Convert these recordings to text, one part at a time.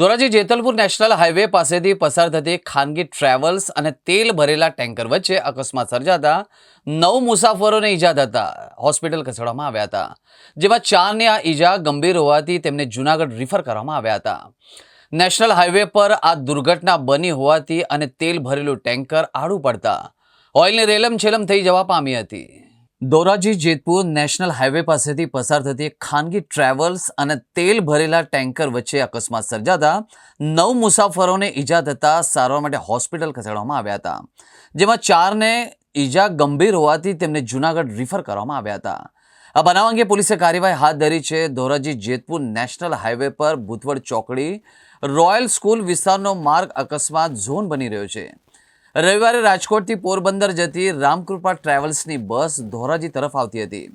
Dhoraji Jetalpur national highway પાસેથી પસાર થતી ખાનગી ટ્રાવેલ્સ અને તેલ ભરેલા ટેન્કર વચ્ચે અકસ્માત સર્જાતા નવ મુસાફરોને ઈજા થતા હોસ્પિટલ ખસેડવામાં આવ્યા હતા, જેમાં ચારને આ ઈજા ગંભીર હોવાથી તેમને જૂનાગઢ રિફર કરવામાં આવ્યા હતા. નેશનલ હાઈવે પર આ દુર્ઘટના બની હોવાથી અને તેલ ભરેલું ટેન્કર આડું પડતા, ઓઇલની રેલમ છેલમ થઈ જવા પામી હતી. ધોરાજી જેતપુર નેશનલ હાઈવે પાસેથી પસાર થતી એક ખાનગી ટ્રાવેલ્સ અને તેલ ભરેલા ટેન્કર વચ્ચે અકસ્માત સર્જાતા નવ મુસાફરોને ઈજા થતાં સારવાર માટે હોસ્પિટલ ખસેડવામાં આવ્યા હતા, જેમાં ચારને ઈજા ગંભીર હોવાથી તેમને જૂનાગઢ રિફર કરવામાં આવ્યા હતા. આ બનાવ અંગે પોલીસે કાર્યવાહી હાથ ધરી છે. ધોરાજી જેતપુર નેશનલ હાઈવે પર ભૂતવડ ચોકડી રોયલ સ્કૂલ વિસ્તારનો માર્ગ અકસ્માત ઝોન બની રહ્યો છે. રવિવારે રાજકોટથી પોરબંદર જતી રામકૃપા ટ્રાવેલ્સની બસ ધોરાજી તરફ આવતી હતી.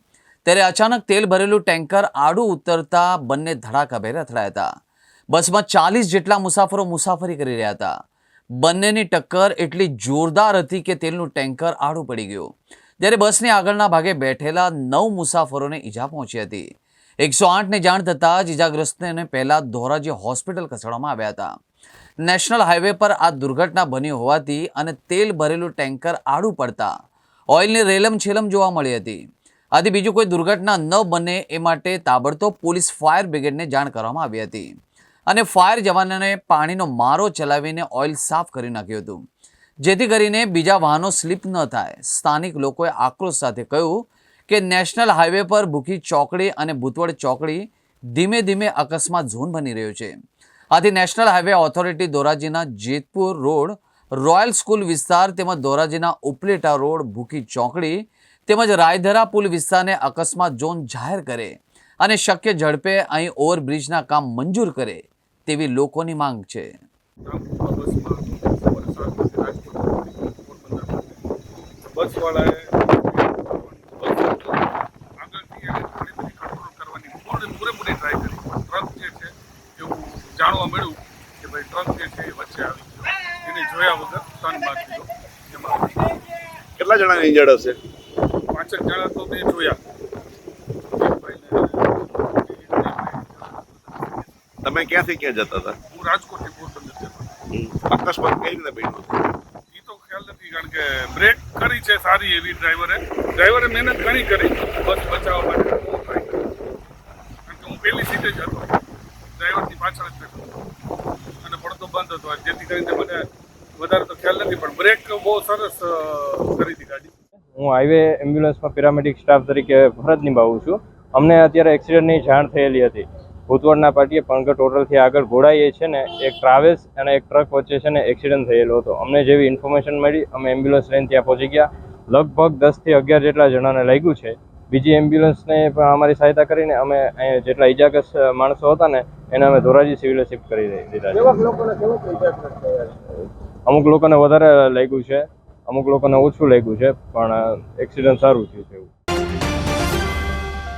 ત્યારે અચાનક તેલ ભરેલું ટેન્કર આડું ઉતરતા બંને ધડાકાભેર અથડાયા હતા. બસમાં ચાલીસ જેટલા મુસાફરો મુસાફરી કરી રહ્યા હતા. બંનેની ટક્કર એટલી જોરદાર હતી કે તેલનું ટેન્કર આડું પડી ગયું. ત્યારે બસની આગળના ભાગે બેઠેલા નવ મુસાફરોને ઈજા પહોંચી હતી. એકસો આઠને જાણ થતાં જ ઈજાગ્રસ્તને પહેલા ધોરાજી હોસ્પિટલ ખસેડવામાં આવ્યા હતા. નેશનલ હાઈવે પર આ દુર્ઘટના બની હોવાથી અને તેલ ભરેલું ટેન્કર આડું પડતા ઓઇલની રેલમ છેલમ જોવા મળી હતી. આથી બીજું કોઈ દુર્ઘટના ન બને એ માટે તાબડતોબ પોલીસ ફાયર બ્રિગેડને જાણ કરવામાં આવી હતી. અને ફાયર જવાનોને પાણીનો મારો ચલાવીને ઓઇલ સાફ કરી નાખ્યું હતું. જેથી કરીને બીજા વાહનો સ્લીપ ન થાય. સ્થાનિક લોકોએ આક્રોશ સાથે કહ્યું કે નેશનલ હાઈવે પર ભૂખી ચોકડી અને ભૂતવડ ચોકડી ધીમે ધીમે અકસ્માત ઝોન બની રહ્યો છે. આથી નેશનલ હાઈવે ઓથોરિટી ધોરાજીના જેતપુર રોડ, રોયલ સ્કૂલ વિસ્તાર તેમજ ધોરાજીના ઉપલેટા રોડ ભૂખી ચોકડી તેમજ રાયધરા પુલ વિસ્તારને અકસ્માત ઝોન જાહેર કરે અને શક્ય ઝડપે અહીં ઓવરબ્રિજના કામ મંજૂર કરે તેવી લોકોની માંગ છે. બસવાળાએ આગળથી એને ઘણી બધી કંટ્રોલ કરવાની પૂરે પૂરેપૂરી ટ્રાય કરી ટ્રક જે છે એવું જાણવા મળ્યું કે ભાઈ ટ્રક જે છે એ વચ્ચે આવી ગયો. એને જોયા વગર તન મારી દીધો એમાં કેટલા જણા ઇન્જર્ડ હશે? પાંચેક જણા તો મેં જોયા. તમે ક્યાંથી ક્યાં જતા હતા? હું રાજકોટથી પોરબંદર જતો અકસ્માત કઈ રીતે બન્યો? એ તો ખ્યાલ નથી કારણ કે બ્રેક કરી છે સારી એવી ડ્રાઈવરે. ડ્રાઈવરે મહેનત ઘણી કરી. બસ બચાવવા માટે બહુ ટ્રાય કરી કારણ કે હું પહેલી સીટે જ હતો ડ્રાઈવરથી પાછળ જ બેઠો હતો. અને પડતો હતો જેથી કરીને મને વધારે તો ખ્યાલ નથી, પણ બ્રેક બહુ સરસ કરી હતી ગાડી હું હાઈવે એમ્બ્યુલન્સમાં પેરામેડિક સ્ટાફ તરીકે ફરજ નિભાવું છું. અમને અત્યારે એક્સિડન્ટની જાણ થયેલી હતી. ભૂતવડના પાટીએ પણગર હોટલથી આગળ ઘોડાઈએ છે ને, એક ટ્રાવેલ્સ અને એક ટ્રક વચ્ચે છે ને એક્સિડન્ટ થયેલો હતો. અમને જેવી ઇન્ફોર્મેશન મળી, અમે એમ્બ્યુલન્સ લઈને ત્યાં પહોંચી ગયા. લગભગ દસથી અગિયાર જેટલા જણાને લાગ્યું છે. બીજી એમ્બ્યુલન્સને પણ અમારી સહાયતા કરીને અમે જેટલા ઇજાગ્રસ્ત માણસો હતા ને એને અમે ધોરાજી સિવિલે શિફ્ટ કરી દીધા છે. અમુક લોકોને વધારે લાગ્યું છે અમુક લોકોને ઓછું લાગ્યું છે પણ એક્સિડન્ટ સારું થયું છે એવું.